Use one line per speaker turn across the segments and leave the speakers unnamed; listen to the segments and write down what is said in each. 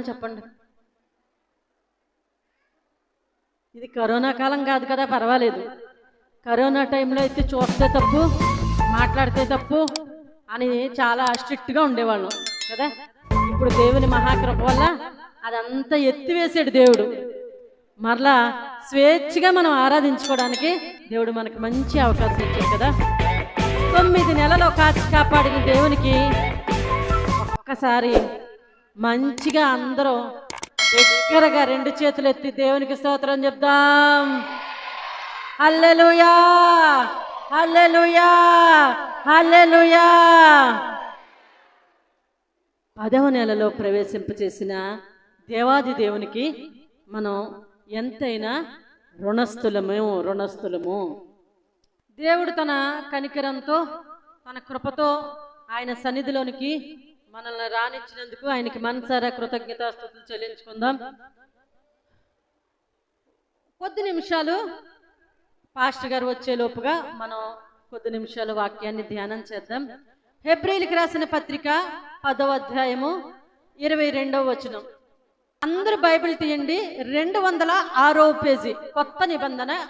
వందనాలు చెప్పండి. ఇది కరోనా కాలం కాదు కదా పర్వాలేదు. కరోనా టైంలో అయితే చూస్తే తప్పు మాట్లాడితే తప్పు అని చాలా స్ట్రిక్ట్గా ఉండేవాళ్ళం కదా. ఇప్పుడు దేవుని మహాకృప వల్ల అదంతా ఎత్తివేసాడు దేవుడు. మరలా స్వేచ్ఛగా మనం ఆరాధించుకోవడానికి దేవుడు మనకు మంచి అవకాశం ఇచ్చాడు కదా. తొమ్మిది నెలలు కాచి కాపాడిన దేవునికి ఒక్కసారి మంచిగా అందరూ దగ్గరగా రెండు చేతులు ఎత్తి దేవునికి స్తోత్రం చెప్దాం. హల్లెలూయా! హల్లెలూయా! హల్లెలూయా! పదవ నెలలో ప్రవేశింపచేసిన దేవాది దేవునికి మనం ఎంతైనా రుణస్థులము రుణస్థులము. దేవుడు తన కనికరంతో తన కృపతో ఆయన సన్నిధిలోనికి మనల్ని రానిచ్చినందుకు ఆయనకి మనసారా కృతజ్ఞతాస్తుతులు చెల్లించుకుందాం. కొద్ది నిమిషాలు పాస్టర్ గారు వచ్చే లోపుగా మనం కొద్ది నిమిషాలు వాక్యాన్ని ధ్యానం చేద్దాం. హెబ్రిల్కి రాసిన పత్రిక పదవ అధ్యాయము ఇరవై రెండవ వచనం. అందరూ బైబిల్ తీయండి రెండు వందల ఆరో పేజీ. కొత్త నిబంధన.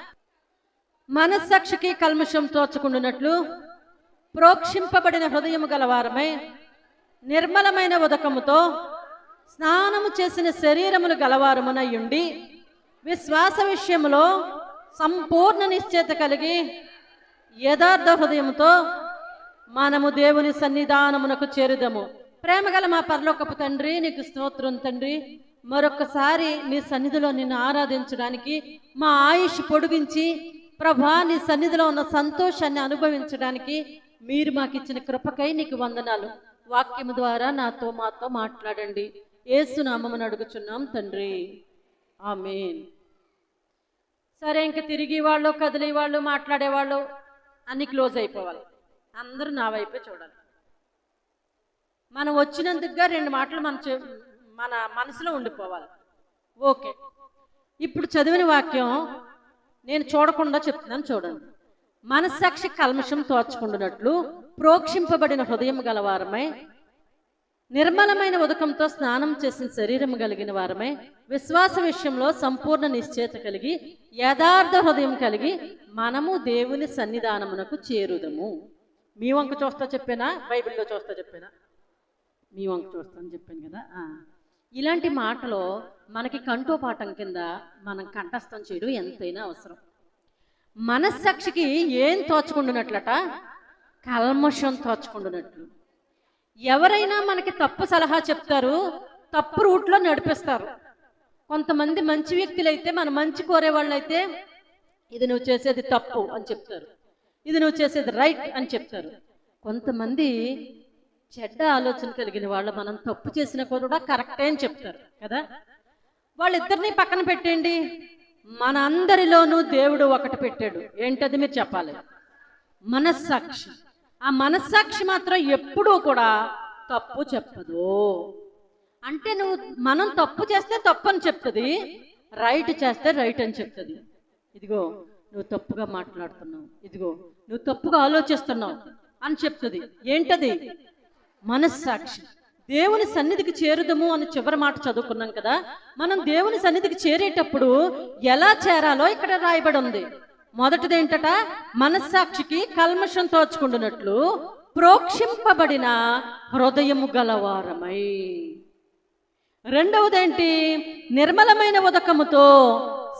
మనస్సాక్షికి కల్మషం తోచుకుంటున్నట్లు ప్రోక్షింపబడిన హృదయము గలవారమై నిర్మలమైన ఉదకముతో స్నానము చేసిన శరీరములు గలవారమునయుండి విశ్వాస విషయములో సంపూర్ణ నిశ్చేత కలిగి యథార్థ హృదయముతో మనము దేవుని సన్నిధానమునకు చేరుదము. ప్రేమగల మా పరలోకపు తండ్రి నీకు స్తోత్రం తండ్రి. మరొకసారి నీ సన్నిధిలో నిన్ను ఆరాధించడానికి మా ఆయుష్ పొడిగించి ప్రభా నీ సన్నిధిలో ఉన్న సంతోషాన్ని అనుభవించడానికి మీరు మాకు ఇచ్చిన కృపకై నీకు వందనాలు. వాక్యము ద్వారా నాతో మాతో మాట్లాడండి. ఏసునామని అడుగుచున్నాం తండ్రి. ఆమెన్. సరే ఇంక తిరిగి వాళ్ళు కదిలే వాళ్ళు మాట్లాడేవాళ్ళు అన్ని క్లోజ్ అయిపోవాలి. అందరూ నా వైపే చూడాలి. మనం వచ్చినందుకుగా రెండు మాటలు మన చె- మన మనసులో ఉండిపోవాలి. ఓకే. ఇప్పుడు చదివిన వాక్యం నేను చూడకుండా చెప్తున్నాను చూడండి. మనస్సాక్షి కల్మషం తోచుకుంటున్నట్లు ప్రోక్షింపబడిన హృదయం గలవారమై నిర్మలమైన ఉదకంతో స్నానం చేసిన శరీరం కలిగిన వారమై విశ్వాస విషయంలో సంపూర్ణ నిశ్చేత కలిగి యథార్థ హృదయం కలిగి మనము దేవుని సన్నిధానమునకు చేరుదము. మీ వంక చూస్తా చెప్పానా? బైబిల్లో చూస్తా చెప్పానా? మీ వంక చూస్తాను చెప్పాను కదా? ఇలాంటి మాటలు మనకి కంఠోపాఠం కింద మనం కంఠస్థం చేయడం ఎంతైనా అవసరం. మనస్సాక్షికి ఏం తోచుకుంటున్నట్లట? కల్మషం తోచుకుంటున్నట్లు ఎవరైనా మనకి తప్పు సలహా చెప్తారు తప్పు రూట్లో నడిపిస్తారు. కొంతమంది మంచి వ్యక్తులైతే మన మంచి కోరే వాళ్ళైతే ఇది నువ్వు చేసేది తప్పు అని చెప్తారు. ఇది నువ్వు చేసేది రైట్ అని చెప్తారు. కొంతమంది చెడ్డ ఆలోచన కలిగిన వాళ్ళు మనం తప్పు చేసిన కూడా కరెక్టే అని చెప్తారు కదా? వాళ్ళిద్దరిని పక్కన పెట్టండి మన అందరిలోనూ దేవుడు ఒకటి పెట్టాడు. ఏంటది మీరు చెప్పాలి? మనస్సాక్షి. ఆ మనస్సాక్షి మాత్రం ఎప్పుడూ కూడా తప్పు చెప్పదు. అంటే నువ్వు మనం తప్పు చేస్తే తప్పు అని చెప్తుంది రైట్ చేస్తే రైట్ అని చెప్తుంది. ఇదిగో నువ్వు తప్పుగా మాట్లాడుతున్నావు. ఇదిగో నువ్వు తప్పుగా ఆలోచిస్తున్నావు అని చెప్తుంది. ఏంటది? మనస్సాక్షి. దేవుని సన్నిధికి చేరుదము అని చివరి మాట చదువుకున్నాం కదా. మనం దేవుని సన్నిధికి చేరేటప్పుడు ఎలా చేరాలో ఇక్కడ రాయబడి ఉంది. మొదటిది ఏంటట? మనస్సాక్షికి కల్మషం తోచుకుంటున్నట్లు ప్రోక్షింపబడిన హృదయము గలవారమై. రెండవదేంటి? నిర్మలమైన ఉదకముతో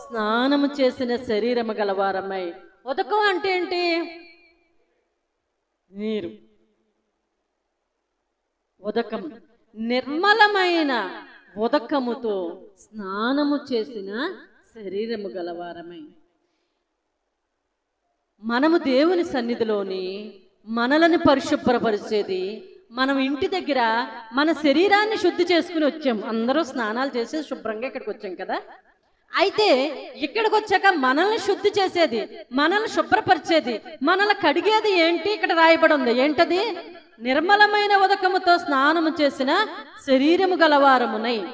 స్నానము చేసిన శరీరము గలవారమై. ఉదకం అంటే ఏంటి? నీరు. ఉదకం. నిర్మలమైన ఉదకముతో స్నానము చేసిన శరీరము గలవారమై. మనము దేవుని సన్నిధిలోని మనలను పరిశుభ్రపరిచేది మనం ఇంటి దగ్గర మన శరీరాన్ని శుద్ధి చేసుకుని వచ్చాం. అందరూ స్నానాలు చేసి శుభ్రంగా ఇక్కడికి వచ్చాం కదా. అయితే ఇక్కడికి వచ్చాక మనల్ని శుద్ధి చేసేది మనల్ని శుభ్రపరిచేది మనల్ని కడిగేది ఏంటి? ఇక్కడ రాయబడి ఉంది. ఏంటది? నిర్మలమైన ఉదకముతో స్నానము చేసిన శరీరము గలవారమునై.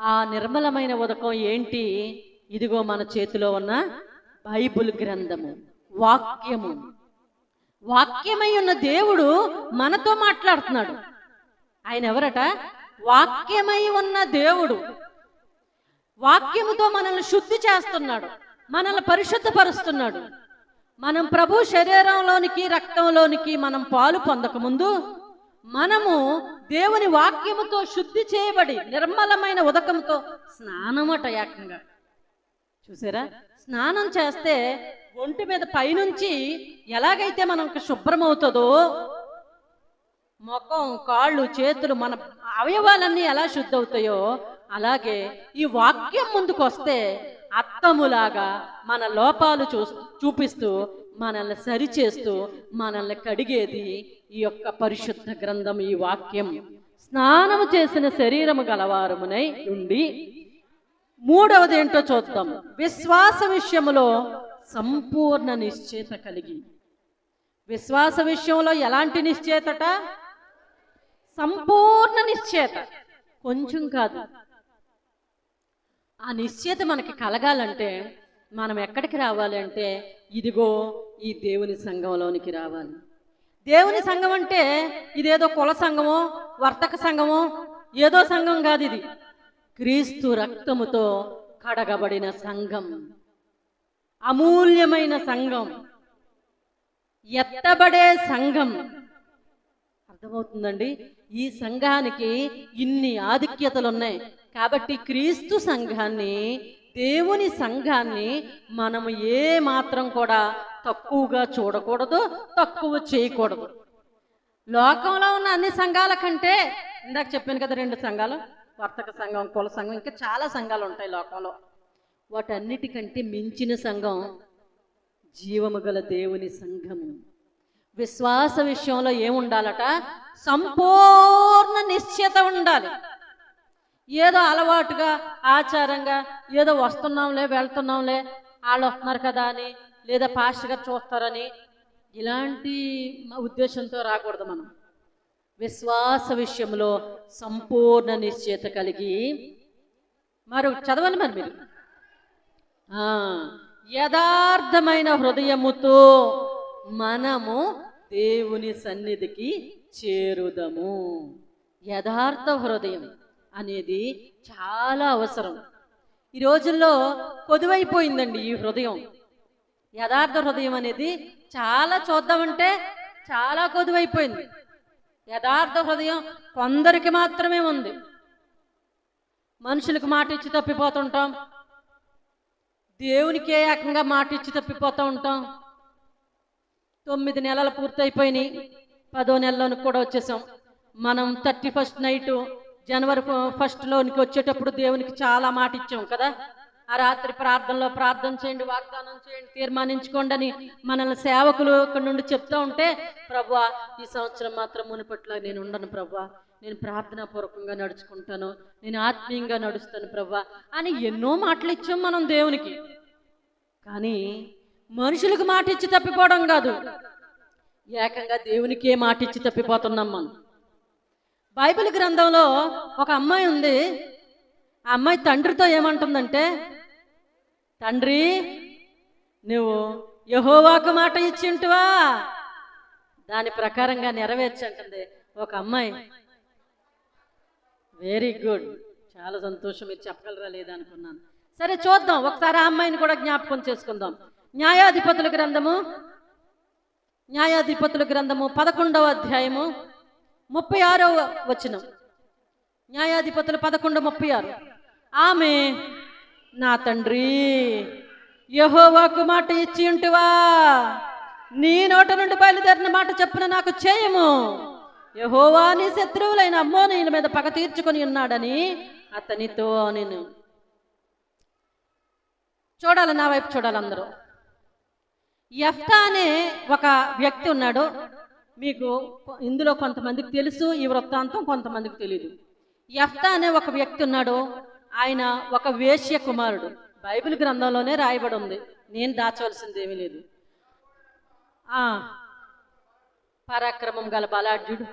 ఆ నిర్మలమైన ఉదకం ఏంటి? ఇదిగో మన చేతిలో ఉన్న బైబుల్ గ్రంథము వాక్యము. వాక్యమై ఉన్న దేవుడు మనతో మాట్లాడుతున్నాడు. ఆయన ఎవరట? వాక్యమై ఉన్న దేవుడు. వాక్యముతో మనల్ని శుద్ధి చేస్తున్నాడు. మనల్ని పరిశుద్ధపరుస్తున్నాడు. మనం ప్రభు శరీరంలోనికి రక్తంలోనికి మనం పాలు పొందకముందు మనము దేవుని వాక్యముతో శుద్ధి చేయబడి నిర్మలమైన ఉదకంతో స్నానమట ఏకంగా. చూసారా? స్నానం చేస్తే ఒంటి మీద పైనుంచి ఎలాగైతే మనకు శుభ్రమవుతుందో ముఖం కాళ్ళు చేతులు మన అవయవాలన్నీ ఎలా శుద్ధవుతాయో అలాగే ఈ వాక్యం ముందుకు వస్తే అత్తములాగా మన లోపాలు చూ చూపిస్తూ మనల్ని సరిచేస్తూ మనల్ని కడిగేది ఈ యొక్క పరిశుద్ధ గ్రంథం ఈ వాక్యం. స్నానము చేసిన శరీరము గలవారమునై ఉండి మూడవది ఏంటో చూద్దాం. విశ్వాస విషయంలో సంపూర్ణ నిశ్చేత కలిగి. విశ్వాస విషయంలో ఎలాంటి నిశ్చేతట? సంపూర్ణ నిశ్చేత. కొంచెం కాదు. ఆ నిశ్చేత మనకి కలగాలంటే మనం ఎక్కడికి రావాలి అంటే ఇదిగో ఈ దేవుని సంఘంలోనికి రావాలి. దేవుని సంఘం అంటే ఇదేదో కుల సంఘమో వర్తక సంఘమో ఏదో సంఘం కాదు ఇది. క్రీస్తు రక్తముతో కడగబడిన సంఘం. అమూల్యమైన సంఘం. ఎత్తబడే సంఘం. అర్థమవుతుందండి? ఈ సంఘానికి ఇన్ని ఆధిక్యతలు ఉన్నాయి కాబట్టి క్రీస్తు సంఘాన్ని దేవుని సంఘాన్ని మనము ఏ మాత్రం కూడా తక్కువగా చూడకూడదు తక్కువ చేయకూడదు. లోకంలో ఉన్న అన్ని సంఘాల కంటే ఇందాక చెప్పాను కదా రెండు సంఘాలు వర్తక సంఘం కుల సంఘం ఇంకా చాలా సంఘాలు ఉంటాయి లోకంలో. వాటన్నిటికంటే మించిన సంఘం జీవము గల దేవుని సంఘము. విశ్వాస విషయంలో ఏముండాలట? సంపూర్ణ నిశ్చయత ఉండాలి. ఏదో అలవాటుగా ఆచారంగా ఏదో వస్తున్నాంలే వెళ్తున్నాంలే వాళ్ళు వస్తున్నారు కదా అని లేదా పాస్ట్గా చూస్తారని ఇలాంటి ఉద్దేశంతో రాకూడదు మనం. విశ్వాస విషయంలో సంపూర్ణ నిశ్చయత కలిగి మరి చదవండి మరి మీరు. యథార్థమైన హృదయముతో మనము దేవుని సన్నిధికి చేరుదము. యథార్థ హృదయం అనేది చాలా అవసరం. ఈ రోజుల్లో కొదువైపోయిందండి ఈ హృదయం. యథార్థ హృదయం అనేది చాలా చూద్దామంటే చాలా కొదువైపోయింది. యథార్థ హృదయం కొందరికి మాత్రమే ఉంది. మనుషులకు మాట ఇచ్చి తప్పిపోతుంటాం. దేవునికి ఏ ఏకంగా మాట ఇచ్చి తప్పిపోతూ ఉంటాం. తొమ్మిది నెలలు పూర్తయిపోయినాయి. పదో నెలలోనికి కూడా వచ్చేసాం. మనం థర్టీ ఫస్ట్ నైట్ జనవరి ఫస్ట్లోనికి వచ్చేటప్పుడు దేవునికి చాలా మాట ఇచ్చాం కదా? ఆ రాత్రి ప్రార్థనలో ప్రార్థన చేయండి వాగ్దానం చేయండి తీర్మానించుకోండి అని మనల్ని సేవకులు ఇక్కడ నుండి చెప్తా ఉంటే ప్రభా ఈ సంవత్సరం మాత్రం మునుపట్ల నేను ఉండను ప్రభా. నేను ప్రార్థన పూర్వకంగా నడుచుకుంటాను. నేను ఆత్మీయంగా నడుస్తాను ప్రభా. అని ఎన్నో మాటలు ఇచ్చాం మనం దేవునికి. కానీ మనుషులకు మాట ఇచ్చి తప్పిపోవడం కాదు. ఏకంగా దేవునికే మాట ఇచ్చి తప్పిపోతున్నాం మనం. బైబిల్ గ్రంథంలో ఒక అమ్మాయి ఉంది. ఆ అమ్మాయి తండ్రితో ఏమంటుందంటే తండ్రి నువ్వు యహోవాకు మాట ఇచ్చింటువా దాని ప్రకారంగా నెరవేర్చంటుంది ఒక అమ్మాయి. Very good. చాలా సంతోషం. మీరు చెప్పగలరా లేదనుకున్నాను సరే చూద్దాం. ఒకసారి ఆ అమ్మాయిని కూడా జ్ఞాపకం చేసుకుందాం. న్యాయాధిపతుల గ్రంథము న్యాయాధిపతుల గ్రంథము పదకొండవ అధ్యాయము ముప్పై ఆరవ వచనం. న్యాయాధిపతులు పదకొండు ముప్పై ఆరు. ఆమె నా తండ్రి యహోవాకు మాట ఇచ్చి ఉంటువా? నీ నోట నుండి బయలుదేరిన మాట చెప్పున నాకు చేయము. యహోవా నీ శత్రువులైన అమ్మోనీయుల మీద పగ తీర్చుకొని ఉన్నాడని అతనితో నేను. చూడాలి నా వైపు చూడాలి అందరూ. ఎఫ్తా అనే ఒక వ్యక్తి ఉన్నాడు. మీకు ఇందులో కొంతమందికి తెలుసు ఈ వృత్తాంతం కొంతమందికి తెలియదు ఎఫ్తా అనే ఒక వ్యక్తి ఉన్నాడు. ఆయన ఒక వేశ్య కుమారుడు. బైబిల్ గ్రంథంలోనే రాయబడి ఉంది. నేను దాచవలసింది ఏమీ లేదు. ఆ, పరాక్రమం గల బలాఢ్యుడు.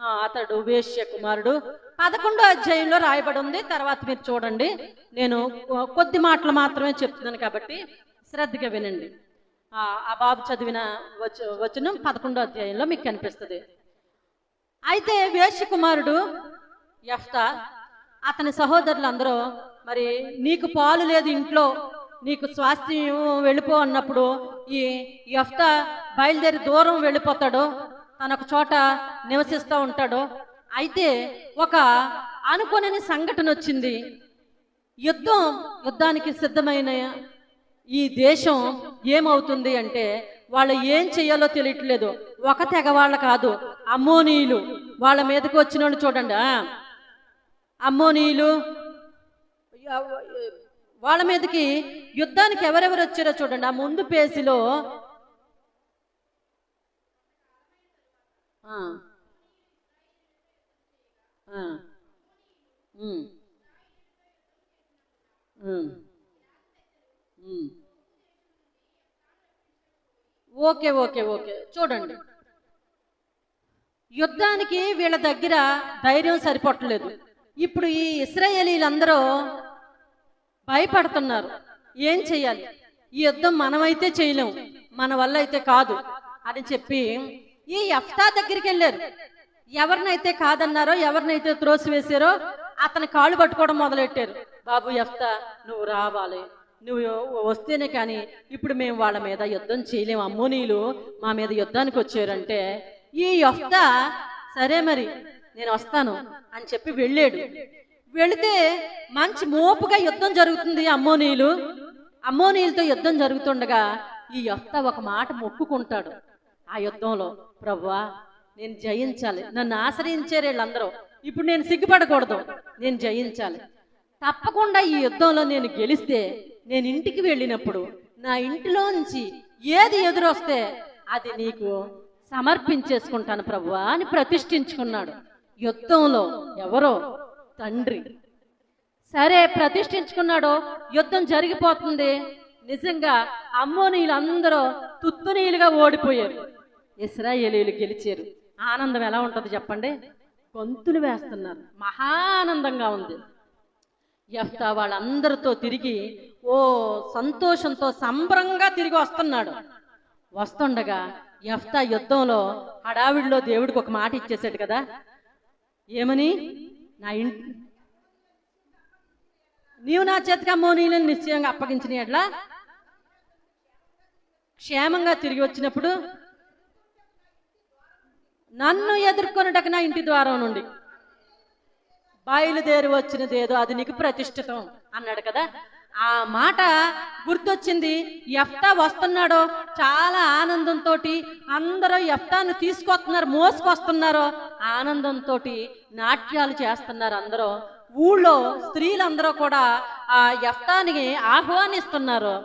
అతడు వేశ్య కుమారుడు. పదకొండో అధ్యాయంలో రాయబడి ఉంది. తర్వాత మీరు చూడండి. నేను కొ- కొద్ది మాటలు మాత్రమే చెప్తున్నాను కాబట్టి శ్రద్ధగా వినండి. ఆ బాబు చదివిన వచ వచనం పదకొండో అధ్యాయంలో మీకు కనిపిస్తుంది. అయితే వేషి కుమారుడు యఫ్తా అతని సహోదరులు అందరూ మరి నీకు పాలు లేదు ఇంట్లో నీకు స్వాస్థ్యం వెళ్ళిపో అన్నప్పుడు ఈ యఫ్తా బయలుదేరి దూరం వెళ్ళిపోతాడు. తన ఒక చోట నివసిస్తూ ఉంటాడు. అయితే ఒక అనుకోని సంఘటన వచ్చింది. యుద్ధం యుద్ధానికి సిద్ధమైన ఈ దేశం ఏమవుతుంది అంటే వాళ్ళు ఏం చేయాలో తెలియట్లేదు. ఒక తెగ వాళ్ళ కాదు అమ్మోనీయులు. వాళ్ళ మీదకి వచ్చిన వాళ్ళు చూడండి అమ్మోనీయులు వాళ్ళ మీదకి యుద్ధానికి ఎవరెవరు వచ్చారో చూడండి. ఆ ముందు పేజీలో ఆ. ఆ. Okay okay okay. చూడండి. యుద్ధానికి వీళ్ళ దగ్గర ధైర్యం సరిపట్టలేదు. ఇప్పుడు ఈ ఇస్రాయేలీలందరూ భయపడుతున్నారు. ఏం చెయ్యాలి ఈ యుద్ధం మనమైతే చేయలేం. మన వల్ల అయితే కాదు అని చెప్పి ఈ ఎఫ్తా దగ్గరికి వెళ్ళారు. ఎవరినైతే కాదన్నారో ఎవరినైతే త్రోసివేశారో అతని కాళ్ళు పట్టుకోవడం మొదలెట్టారు. బాబు ఎఫ్తా నువ్వు రావాలి. నువ్వు వస్తేనే కానీ ఇప్పుడు మేము వాళ్ళ మీద యుద్ధం చేయలేము అమ్మోనీలు మా మీద యుద్ధానికి వచ్చారంటే ఈ యఫ్తా సరే మరి నేను వస్తాను అని చెప్పి వెళ్ళాడు. వెళితే మంచి మోపుగా యుద్ధం జరుగుతుంది అమ్మోనీలు అమ్మోనీలతో యుద్ధం జరుగుతుండగా ఈ యఫ్తా ఒక మాట మొక్కుకుంటాడు. ఆ యుద్ధంలో ప్రవ్వా నేను జయించాలి. నన్ను ఆశ్రయించారు వీళ్ళందరూ. ఇప్పుడు నేను సిగ్గుపడకూడదు. నేను జయించాలి. తప్పకుండా ఈ యుద్ధంలో నేను గెలిస్తే నేను ఇంటికి వెళ్ళినప్పుడు నా ఇంటిలోంచి ఏది ఎదురొస్తే అది నీకు సమర్పించేసుకుంటాను ప్రభువా అని ప్రతిష్ఠించుకున్నాడు. యుద్ధంలో ఎవరో? తండ్రి. సరే ప్రతిష్ఠించుకున్నాడు? యుద్ధం జరిగిపోతుంది. నిజంగా అమ్మోనీయులందరూ తుత్తునీయులుగా ఓడిపోయారు. ఇస్రాయేలీలు గెలిచారు. ఆనందం ఎలా ఉంటుంది చెప్పండి? గొంతులు వేస్తున్నారు. మహా ఆనందంగా ఉంది. ఎఫ్తా వాళ్ళందరితో తిరిగి ఓ సంతోషంతో సంబరంగా తిరిగి వస్తున్నాడు. వస్తుండగా ఎఫ్తా యుద్ధంలో హడావిడిలో దేవుడికి ఒక మాట ఇచ్చేసాడు కదా. ఏమని? నా ఇంటి నీవు నా చేతిగా మోనీలను నిశ్చయంగా అప్పగించిన ఎట్లా క్షేమంగా తిరిగి వచ్చినప్పుడు నన్ను ఎదుర్కొనుటకు నా ఇంటి ద్వారం నుండి బయలుదేరి వచ్చినదేదో అది నీకు ప్రతిష్ఠితం అన్నాడు కదా. ఆ మాట గుర్తొచ్చింది. ఎఫ్తా వస్తున్నాడో చాలా ఆనందంతో అందరూ ఎఫ్తాను తీసుకొస్తున్నారు మోసుకొస్తున్నారు. ఆనందంతో నాట్యాలు చేస్తున్నారు అందరూ. ఊళ్ళో స్త్రీలందరూ కూడా ఆ ఎఫ్తాని ఆహ్వానిస్తున్నారు.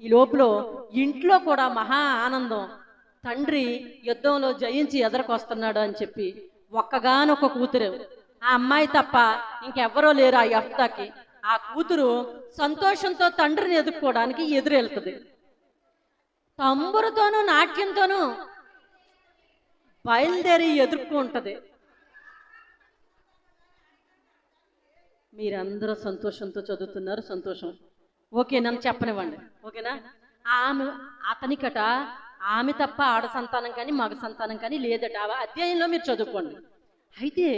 ఈ లోపల ఇంట్లో కూడా మహా ఆనందం. తండ్రి యుద్ధంలో జయించి ఎదరకొస్తున్నాడు అని చెప్పి ఒక్కగానొక్క కూతురు. ఆ అమ్మాయి తప్ప ఇంకెవ్వరూ లేరు ఆ ఎఫ్తాకి. ఆ కూతురు సంతోషంతో తండ్రిని ఎదుర్కోవడానికి ఎదురెళ్తుంది. తంబురుతోనూ నాట్యంతోనూ బయలుదేరి ఎదుర్కొంటది మీరందరూ సంతోషంతో చదువుతున్నారు సంతోషం. ఓకే నన్ను చెప్పనివ్వండి. ఓకేనా? ఆమె అతనికట ఆమె తప్ప ఆడ సంతానం కానీ మగ సంతానం కానీ లేదట. అధ్యాయంలో మీరు చదువుకోండి. అయితే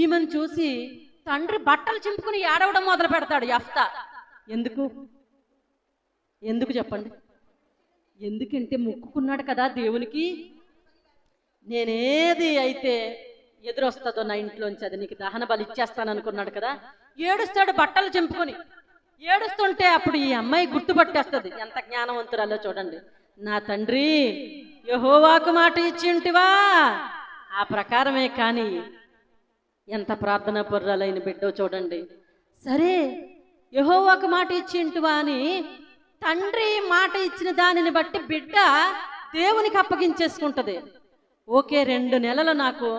ఈమెను చూసి తండ్రి బట్టలు చింపుకుని ఏడవడం మొదలు పెడతాడు యఫ్తా. ఎందుకు? ఎందుకు చెప్పండి? ఎందుకంటే మొక్కుకున్నాడు కదా దేవునికి? నేనేది అయితే ఎదురొస్తుందో నా ఇంట్లోంచి అది నీకు దహన బలి ఇచ్చేస్తాను అనుకున్నాడు కదా? ఏడుస్తాడు బట్టలు చింపుకొని. ఏడుస్తుంటే అప్పుడు ఈ అమ్మాయి గుర్తుపట్టేస్తుంది. ఎంత జ్ఞానవంతురాలో చూడండి. నా తండ్రి యహోవాకు మాట ఇచ్చి ఉంటివా? ఆ ప్రకారమే కానీ ఎంత ప్రార్థన పొర్రాలైన బిడ్డో చూడండి. సరే. యహోవాకు మాట ఇచ్చి ఉంటివా అని తండ్రి మాట ఇచ్చిన దానిని బట్టి బిడ్డ దేవునికి అప్పగించేసుకుంటది. ఓకే రెండు నెలలు నాకు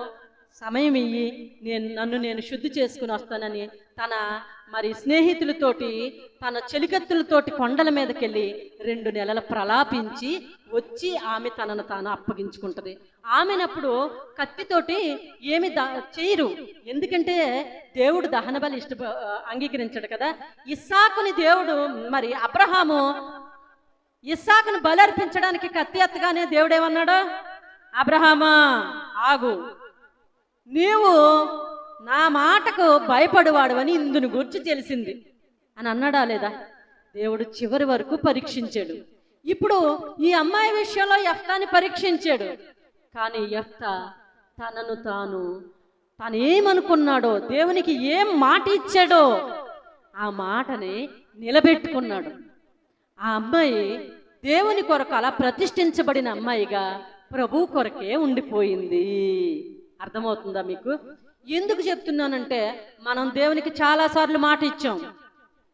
సమయం ఇయ్యి. నేను నన్ను నేను శుద్ధి చేసుకుని వస్తానని తన మరి స్నేహితులతోటి తన చెలికత్తులతోటి కొండల మీదకెళ్ళి రెండు నెలల ప్రలాపించి వచ్చి ఆమె తనను తాను అప్పగించుకుంటుంది. ఆమెనప్పుడు కత్తితోటి ఏమి ద చేయరు. ఎందుకంటే దేవుడు దహన బలి ఇష్ట అంగీకరించాడు కదా. ఇస్సాకుని దేవుడు మరి అబ్రహాము ఇస్సాకును బలర్పించడానికి కత్తి ఎత్తగానే దేవుడు ఏమన్నాడు? అబ్రహామా ఆగు. నీవు నా మాటకు భయపడువాడు అని ఇందుని గురించి తెలిసింది. అని అన్నాడా లేదా? దేవుడు చివరి వరకు పరీక్షించాడు. ఇప్పుడు ఈ అమ్మాయి విషయంలో ఎఫ్తాని పరీక్షించాడు. కానీ ఎఫ్తా తనను తాను తనేమనుకున్నాడో ఏమనుకున్నాడో దేవునికి ఏం మాట ఇచ్చాడో ఆ మాటని నిలబెట్టుకున్నాడు. ఆ అమ్మాయి దేవుని కొరకు అలా ప్రతిష్ఠించబడిన అమ్మాయిగా ప్రభు కొరకే ఉండిపోయింది. అర్థమవుతుందా మీకు? ఎందుకు చెప్తున్నానంటే మనం దేవునికి చాలాసార్లు మాట ఇచ్చాం.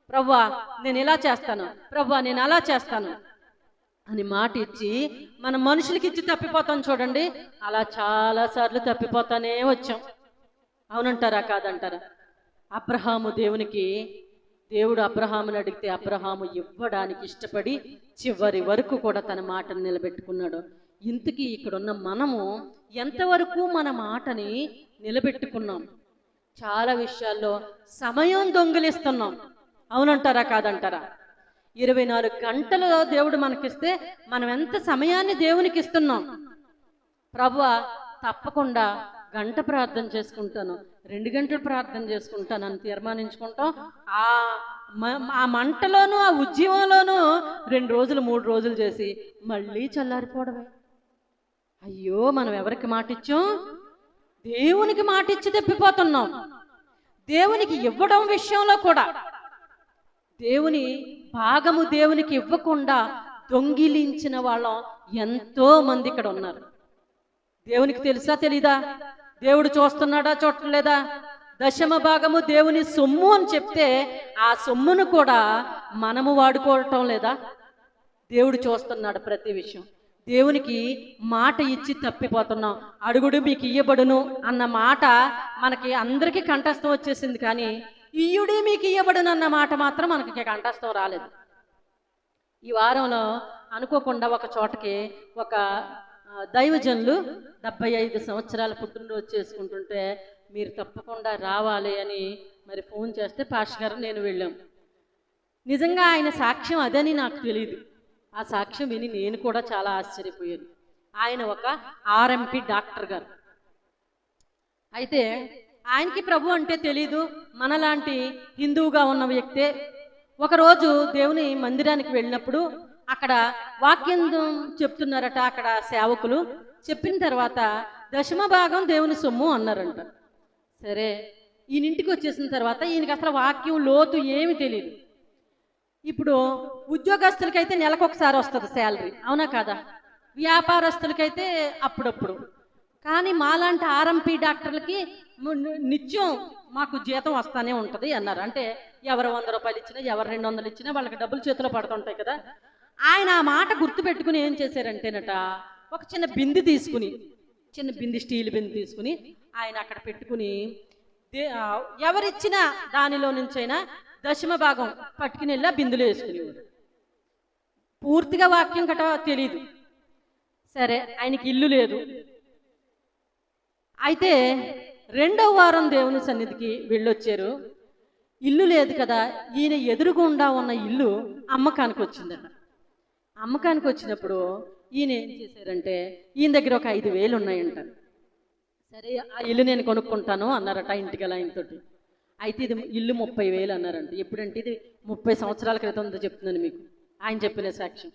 ప్రవ్వా నేను ఇలా చేస్తాను. ప్రవ్వా నేను అలా చేస్తాను. అని మాట ఇచ్చి మన మనుషులకి ఇచ్చి తప్పిపోతాం చూడండి. అలా చాలాసార్లు తప్పిపోతానే వచ్చాం. అవునంటారా కాదంటారా? అబ్రహాము దేవునికి దేవుడు అబ్రహాముని అడిగితే అబ్రహాము ఇవ్వడానికి ఇష్టపడి చివరి వరకు కూడా తన మాటను నిలబెట్టుకున్నాడు. ఇంతకీ ఇక్కడున్న మనము ఎంతవరకు మన మాటని నిలబెట్టుకున్నాం? చాలా విషయాల్లో సమయం దొంగిలిస్తున్నాం. అవునంటారా కాదంటారా? ఇరవై నాలుగు గంటలు దేవుడు మనకిస్తే మనం ఎంత సమయాన్ని దేవునికి ఇస్తున్నాం? ప్రభు తప్పకుండా గంట ప్రార్థన చేసుకుంటాను. రెండు గంటలు ప్రార్థన చేసుకుంటాను అని తీర్మానించుకుంటాం. ఆ మ- ఆ మంటలోనూ ఆ ఉద్యమంలోనూ రెండు రోజులు మూడు రోజులు చేసి మళ్ళీ చల్లారిపోవడమే. అయ్యో మనం ఎవరికి మాటిచ్చాం? దేవునికి మాటిచ్చి తప్పిపోతున్నాం. దేవునికి ఇవ్వడం విషయంలో కూడా. దేవుని భాగము దేవునికి ఇవ్వకుండా దొంగిలించిన వాళ్ళం ఎంతో మంది ఇక్కడ ఉన్నారు. దేవునికి తెలుసా తెలీదా? దేవుడు చూస్తున్నాడా చూడలేదా దశమ భాగము దేవుని సొమ్ము అని చెప్తే ఆ సొమ్మును కూడా మనము వాడుకోవటం లేదా? దేవుడు చూస్తున్నాడు ప్రతి విషయం. దేవునికి మాట ఇచ్చి తప్పిపోతున్నాం. అడుగుడు మీకు ఇయ్యబడును అన్న మాట మనకి అందరికీ కంఠస్థం వచ్చేసింది కానీ ఇయ్యుడే మీకు ఇయ్యబడును అన్న మాట మాత్రం మనకి కంఠస్థం రాలేదు. ఈ వారంలో అనుకోకుండా ఒక చోటకి ఒక దైవజనులు డెబ్బై ఐదు సంవత్సరాల పుట్టినరోజు చేసుకుంటుంటే మీరు తప్పకుండా రావాలి అని మరి ఫోన్ చేస్తే పాష్ గారు నేను వెళ్ళాం. నిజంగా ఆయన సాక్ష్యం అదని నాకు తెలియదు ఆ సాక్ష్యం విని నేను కూడా చాలా ఆశ్చర్యపోయాను. ఆయన ఒక ఆర్ఎంపీ డాక్టర్ గారు. అయితే ఆయనకి ప్రభు అంటే తెలీదు మనలాంటి హిందువుగా ఉన్న వ్యక్తే. ఒకరోజు దేవుని మందిరానికి వెళ్ళినప్పుడు అక్కడ వాక్యం చెప్తున్నారట అక్కడ సేవకులు. చెప్పిన తర్వాత దశమ భాగం దేవుని సొమ్ము అన్నారంట. సరే ఈయనింటికి వచ్చేసిన తర్వాత ఈయనకి అసలు వాక్యం లోతు ఏమి తెలియదు ఇప్పుడు ఉద్యోగస్తులకైతే నెలకొకసారి వస్తుంది శాలరీ అవునా కాదా? వ్యాపారస్తులకైతే అప్పుడప్పుడు. కానీ మాలాంటి ఆర్ఎంపీ డాక్టర్లకి నిత్యం మాకు జీతం వస్తానే ఉంటుంది అన్నారు. అంటే ఎవరు వంద రూపాయలు ఇచ్చినా ఎవరు రెండు వందలు ఇచ్చినా వాళ్ళకి డబ్బులు చేతిలో పడుతుంటాయి కదా. ఆయన ఆ మాట గుర్తుపెట్టుకుని ఏం చేశారంటేనట ఒక చిన్న బింది తీసుకుని చిన్న బింది స్టీల్ బింది తీసుకుని ఆయన అక్కడ పెట్టుకుని ఎవరిచ్చిన దానిలో నుంచైనా దశమ భాగం పట్టుకుని వెళ్ళి బిందులు వేసుకునేవాడు. పూర్తిగా వాక్యం గట తెలియదు సరే ఆయనకి ఇల్లు లేదు. అయితే రెండవ వారం దేవుని సన్నిధికి వెళ్ళొచ్చారు. ఇల్లు లేదు కదా ఈయన ఎదురుగుండా ఉన్న ఇల్లు అమ్మకానికి వచ్చిందట. అమ్మకానికి వచ్చినప్పుడు ఈయన ఏం చేశారంటే ఈయన దగ్గర ఒక ఐదు వేలు ఉన్నాయంట. సరే ఆ ఇల్లు నేను కొనుక్కుంటాను అన్నారట ఇంటికి అలా ఆయనతోటి. అయితే ఇది ఇల్లు ముప్పై వేలు అన్నారంట. ఎప్పుడంటే ఇది ముప్పై సంవత్సరాల క్రితం ఉందో చెప్తున్నాను మీకు. ఆయన చెప్పిన సాక్ష్యం.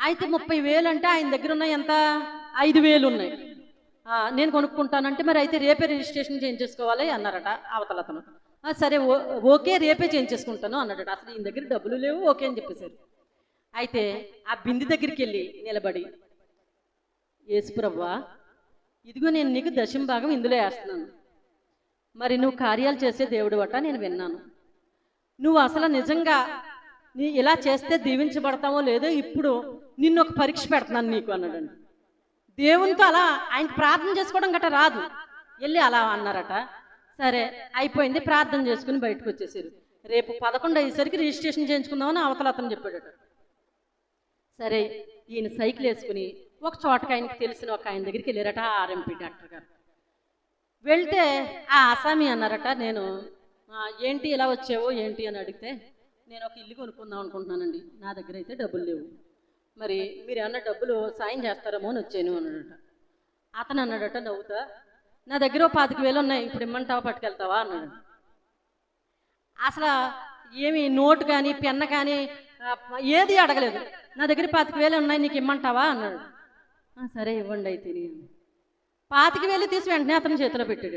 అయితే ముప్పై వేలు అంటే ఆయన దగ్గర ఉన్నాయి ఎంత? ఐదు వేలు ఉన్నాయి. నేను కొనుక్కుంటానంటే మరి అయితే రేపే రిజిస్ట్రేషన్ చేయించేసుకోవాలి అన్నారట అవతల అతను. సరే ఓ- ఓకే రేపే చేయించేసుకుంటాను అన్నాడట. అసలు ఈయన దగ్గర డబ్బులు లేవు ఓకే అని చెప్పేశారు. అయితే ఆ బింది దగ్గరికి వెళ్ళి నిలబడి యేసుప్రవ్వా ఇదిగో నేను నీకు దశం భాగం ఇందులో వేస్తున్నాను. మరి నువ్వు కార్యాలు చేసే దేవుడు అట నేను విన్నాను. నువ్వు అసలు నిజంగా నీ ఇలా చేస్తే దీవించబడతావో లేదో ఇప్పుడు నిన్ను ఒక పరీక్ష పెడుతున్నాను నీకు అన్నాడండి. దేవునితో అలా ఆయన ప్రార్థన చేసుకోవడం గట రాదు. వెళ్ళి అలా అన్నారట. సరే అయిపోయింది ప్రార్థన చేసుకుని బయటకు వచ్చేసారు. రేపు పదకొండు అయ్యేసరికి రిజిస్ట్రేషన్ చేయించుకుందామని అవతల అతను చెప్పాడట. సరే ఈయన సైకిల్ వేసుకుని ఒక చోటకి ఆయనకి తెలిసిన ఒక ఆయన దగ్గరికి వెళ్ళారట ఆర్ఎంపీ డాక్టర్ గారు. వెళ్తే ఆ అసామి అన్నారట నేను ఏంటి ఇలా వచ్చావు ఏంటి? అని అడిగితే నేను ఒక ఇల్లు కొనుక్కుందాం అనుకుంటున్నానండి నా దగ్గర అయితే డబ్బులు లేవు. మరి మీరు ఏమన్నా డబ్బులు సాయం చేస్తారేమో అని వచ్చాను అన్నాడట. అతను అన్నాడట నవ్వుతా నా దగ్గర ఓ పాతిక వేలు ఉన్నాయి ఇప్పుడు ఇమ్మంటావా పట్టుకెళ్తావా? అన్నాడు. అసలు ఏమి నోటు కానీ పెన్న కానీ ఏది అడగలేదు. నా దగ్గర పాతిక వేలు ఉన్నాయి నీకు ఇమ్మంటావా? అన్నాడు. సరే ఇవ్వండి అయితే నేను. పాతిక వేలు తీసి వెంటనే అతని చేతిలో పెట్టాడు.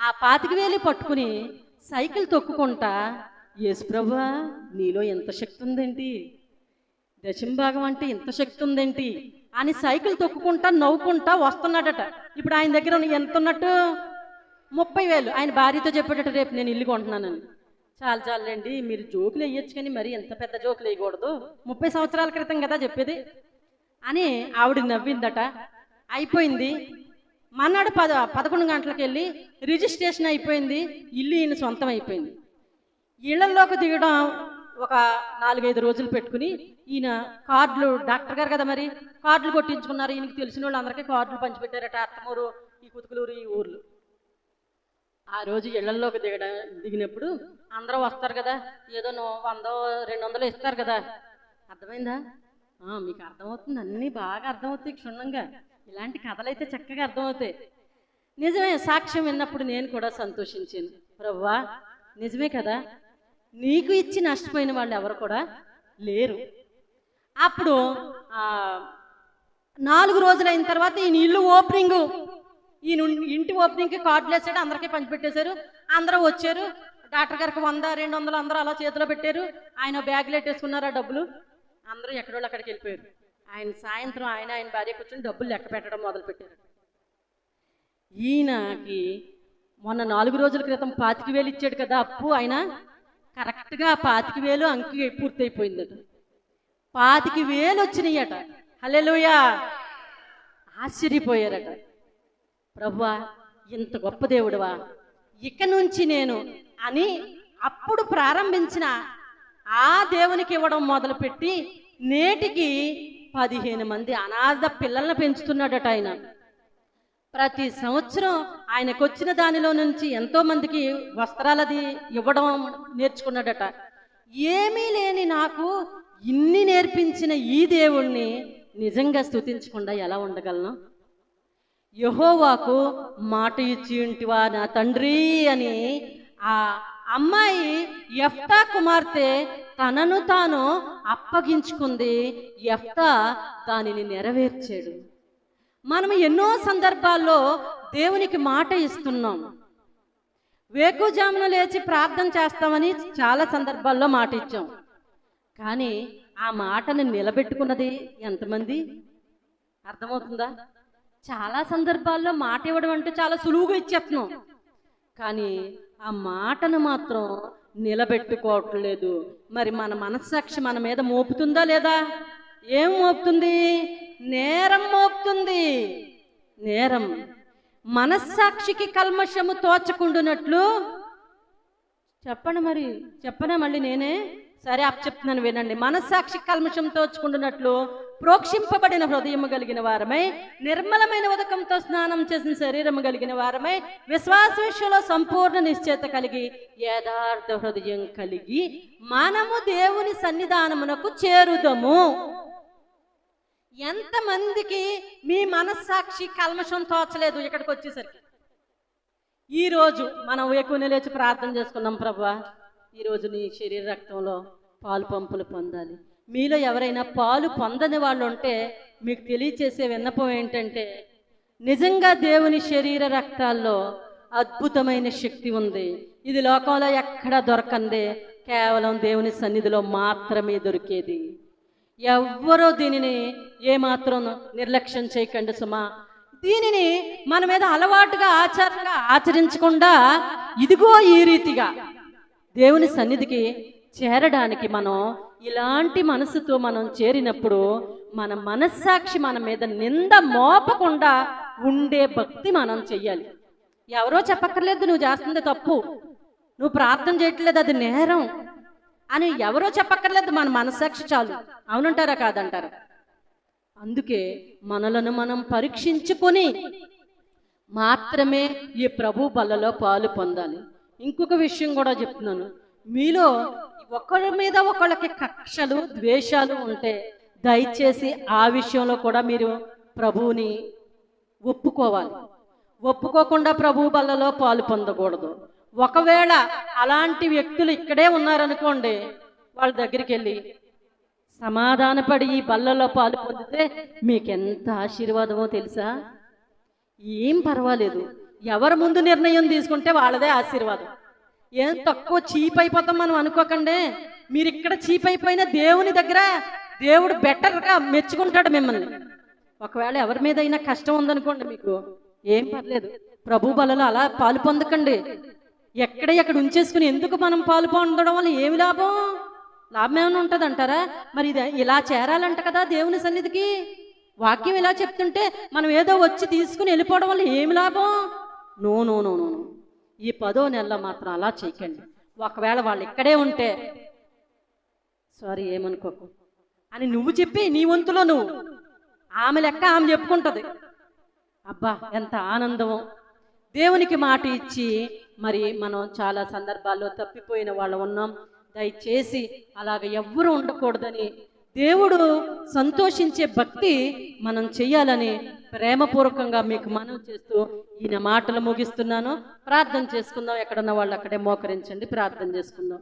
ఆ పాతిక వేలు పట్టుకుని సైకిల్ తొక్కుకుంటా యేసు ప్రభా నీలో ఎంత శక్తి ఉందేంటి? దశంభాగం అంటే ఇంత శక్తి ఉందేంటి? అని సైకిల్ తొక్కుకుంటా నవ్వుకుంటా వస్తున్నాడట. ఇప్పుడు ఆయన దగ్గర ఎంత ఉన్నట్టు? ముప్పై వేలు. ఆయన భార్యతో చెప్పేటట్టు రేపు నేను ఇల్లు కొంటున్నానని. చాలు చాలండి మీరు జోకులు వేయొచ్చు కానీ మరి ఎంత పెద్ద జోకులు వేయకూడదు. ముప్పై సంవత్సరాల క్రితం కదా చెప్పేది. అని ఆవిడ నవ్విందట. అయిపోయింది. మన్నాడు పద పదకొండు గంటలకు వెళ్ళి రిజిస్ట్రేషన్ అయిపోయింది ఇల్లు ఈయన సొంతం అయిపోయింది. ఇళ్ళలోకి దిగడం ఒక నాలుగైదు రోజులు పెట్టుకుని ఈయన కార్డులు డాక్టర్ గారు కదా మరి కార్డులు కొట్టించుకున్నారు. ఈయనకి తెలిసిన వాళ్ళు అందరికీ కార్డులు పంచిపెట్టారట అత్తమూరు ఈ కుతుకులూరు ఈ ఊర్లు. ఆ రోజు ఇళ్ళలోకి దిగడం దిగినప్పుడు అందరూ వస్తారు కదా ఏదో నో వందో రెండు వందలు ఇస్తారు కదా. అర్థమైందా? మీకు అర్థమవుతుంది అన్నీ బాగా అర్థమవుతాయి క్షుణ్ణంగా. ఇలాంటి కథలు అయితే చక్కగా అర్థమవుతాయి. నిజమే సాక్ష్యం విన్నప్పుడు నేను కూడా సంతోషించాను. ప్రవ్వా నిజమే కదా? నీకు ఇచ్చి నష్టపోయిన వాళ్ళు ఎవరు కూడా లేరు. అప్పుడు నాలుగు రోజులు అయిన తర్వాత ఈయన ఇల్లు ఓపెనింగ్. ఈయన ఇంటి ఓపెనింగ్కి కార్డులు వేసాడు అందరికీ పంచిపెట్టేశారు. అందరూ వచ్చారు. డాక్టర్ గారికి వంద రెండు వందలు అందరూ అలా చేతిలో పెట్టారు. ఆయన బ్యాగులు పెట్టేసుకున్నారు ఆ డబ్బులు. అందరూ ఎక్కడోళ్ళు అక్కడికి వెళ్ళిపోయారు. ఆయన సాయంత్రం ఆయన ఆయన భార్య కూర్చొని డబ్బులు లెక్క పెట్టడం మొదలుపెట్టారు. ఈయనకి మొన్న నాలుగు రోజుల క్రితం పాతిక వేలు ఇచ్చాడు కదా అప్పు ఆయన. కరెక్ట్గా పాతిక వేలు అంకి పూర్తయిపోయిందట. పాతిక వేలు వచ్చినాయట. హలెలుయా ఆశ్చర్యపోయారట. ప్రభువా ఇంత గొప్ప దేవుడువా ఇక నుంచి నేను అని అప్పుడు ప్రారంభించిన ఆ దేవునికి ఇవ్వడం మొదలుపెట్టి నేటికి పదిహేను మంది అనాథ పిల్లల్ని పెంచుతున్నాడట ఆయన. ప్రతి సంవత్సరం ఆయనకు వచ్చిన దానిలో నుంచి ఎంతో మందికి వస్త్రాలది ఇవ్వడం నేర్చుకున్నాడట. ఏమీ లేని నాకు ఇన్ని నేర్పించిన ఈ దేవుణ్ణి నిజంగా స్తుతించకుండా ఎలా ఉండగలను? యహోవాకు మాట ఇచ్చి ఉంటివా నా తండ్రి అని ఆ అమ్మాయి ఎఫ్తా కుమార్తె తనను తాను అప్పగించుకుంది. ఎఫ్తా దానిని నెరవేర్చాడు. మనం ఎన్నో సందర్భాల్లో దేవునికి మాట ఇస్తున్నాం. వేకుజామున లేచి ప్రార్థన చేస్తామని చాలా సందర్భాల్లో మాట ఇచ్చాం. కానీ ఆ మాటను నిలబెట్టుకున్నది ఎంతమంది? అర్థమవుతుందా? చాలా సందర్భాల్లో మాట ఇవ్వడం అంటే చాలా సులువుగా ఇచ్చేస్తున్నాం. కానీ ఆ మాటను మాత్రం నిలబెట్టుకోవట్లేదు. మరి మన మనస్సాక్షి మన మీద మోపుతుందా లేదా? ఏం మోపుతుంది? నేరం మోపుతుంది. నేరం. మనస్సాక్షికి కల్మషము తోచకుండునట్లు చెప్పండి మరి. చెప్పనా మళ్ళీ నేనే? సరే అప్ చెప్తున్నాను వినండి. మనస్సాక్షి కల్మషం తోచుకుంటున్నట్లు ప్రోక్షింపబడిన హృదయము కలిగిన వారమై నిర్మలమైన ఉదకంతో స్నానం చేసిన శరీరము కలిగిన వారమై విశ్వాస విషయంలో సంపూర్ణ నిశ్చేత కలిగి యథార్థ హృదయం కలిగి మనము దేవుని సన్నిధానమునకు చేరుదము. ఎంతమందికి మీ మనస్సాక్షి కల్మషం తోచలేదు ఇక్కడికి వచ్చేసరికి? ఈ రోజు మనం వేకునే లేచి ప్రార్థన చేసుకున్నాం ప్రభా ఈరోజు నీ శరీర రక్తంలో పాలు పంపులు పొందాలి. మీలో ఎవరైనా పాలు పొందని వాళ్ళు ఉంటే మీకు తెలియచేసే విన్నపం ఏంటంటే నిజంగా దేవుని శరీర రక్తాల్లో అద్భుతమైన శక్తి ఉంది. ఇది లోకంలో ఎక్కడా దొరకందే. కేవలం దేవుని సన్నిధిలో మాత్రమే దొరికేది. ఎవ్వరూ దీనిని ఏమాత్రం నిర్లక్ష్యం చేయకండి సుమా. దీనిని మన మీద అలవాటుగా ఆచారంగా ఆచరించకుండా ఇదిగో ఈ రీతిగా దేవుని సన్నిధికి చేరడానికి మనం ఇలాంటి మనసుతో మనం చేరినప్పుడు మన మనస్సాక్షి మన మీద నింద మోపకుండా ఉండే భక్తి మనం చెయ్యాలి. ఎవరో చెప్పక్కర్లేదు నువ్వు చేస్తుంది తప్పు. నువ్వు ప్రార్థన చేయట్లేదు అది నేరం. అని ఎవరో చెప్పక్కర్లేదు మన మనస్సాక్షి చాలు. అవునంటారా కాదంటారా? అందుకే మనలను మనం పరీక్షించుకొని మాత్రమే ఈ ప్రభు బల్లలో పాలు పొందాలి. ఇంకొక విషయం కూడా చెప్తున్నాను. మీలో ఒకరి మీద ఒకళ్ళకి కక్షలు ద్వేషాలు ఉంటే దయచేసి ఆ విషయంలో కూడా మీరు ప్రభువుని ఒప్పుకోవాలి. ఒప్పుకోకుండా ప్రభు బల్లలో పాలు పొందకూడదు. ఒకవేళ అలాంటి వ్యక్తులు ఇక్కడే ఉన్నారనుకోండి వాళ్ళ దగ్గరికి వెళ్ళి సమాధానపడి ఈ బల్లలో పాలు పొందితే మీకెంత ఆశీర్వాదమో తెలుసా? ఏం పర్వాలేదు. ఎవరి ముందు నిర్ణయం తీసుకుంటే వాళ్ళదే ఆశీర్వాదం. ఏం తక్కువ చీప్ అయిపోతాం మనం అనుకోకండి. మీరు ఇక్కడ చీప్ అయిపోయినా దేవుని దగ్గర దేవుడు బెటర్గా మెచ్చుకుంటాడు మిమ్మల్ని. ఒకవేళ ఎవరి మీద అయినా కష్టం ఉందనుకోండి మీకు ఏం పర్లేదు. ప్రభు బలలో అలా పాలు పొందకండి. ఎక్కడ ఎక్కడ ఉంచేసుకుని ఎందుకు మనం పాలు పొందడం వల్ల ఏమి లాభం? లాభం ఏమైనా ఉంటుంది అంటారా మరి ఇది ఇలా చేరాలంట కదా దేవుని సన్నిధికి. వాక్యం ఇలా చెప్తుంటే మనం ఏదో వచ్చి తీసుకుని వెళ్ళిపోవడం వల్ల ఏమి లాభం? నో నో నో నో ఈ పదో నెలలో మాత్రం అలా చేయకండి. ఒకవేళ వాళ్ళు ఇక్కడే ఉంటే సారీ ఏమనుకోకు అని నువ్వు చెప్పి నీ వంతులో నువ్వు. ఆమె లెక్క ఆమె చెప్పుకుంటుంది. అబ్బా ఎంత ఆనందమో. దేవునికి మాట ఇచ్చి మరి మనం చాలా సందర్భాల్లో తప్పిపోయిన వాళ్ళు ఉన్నాం. దయచేసి అలాగ ఎవ్వరూ ఉండకూడదని దేవుడు సంతోషించే భక్తి మనం చెయ్యాలని ప్రేమపూర్వకంగా మీకు మనం చేస్తూ ఈయన మాటలు ముగిస్తున్నాను. ప్రార్థన చేసుకుందాం. ఎక్కడన్న వాళ్ళు అక్కడే మోకరించండి. ప్రార్థన చేసుకుందాం.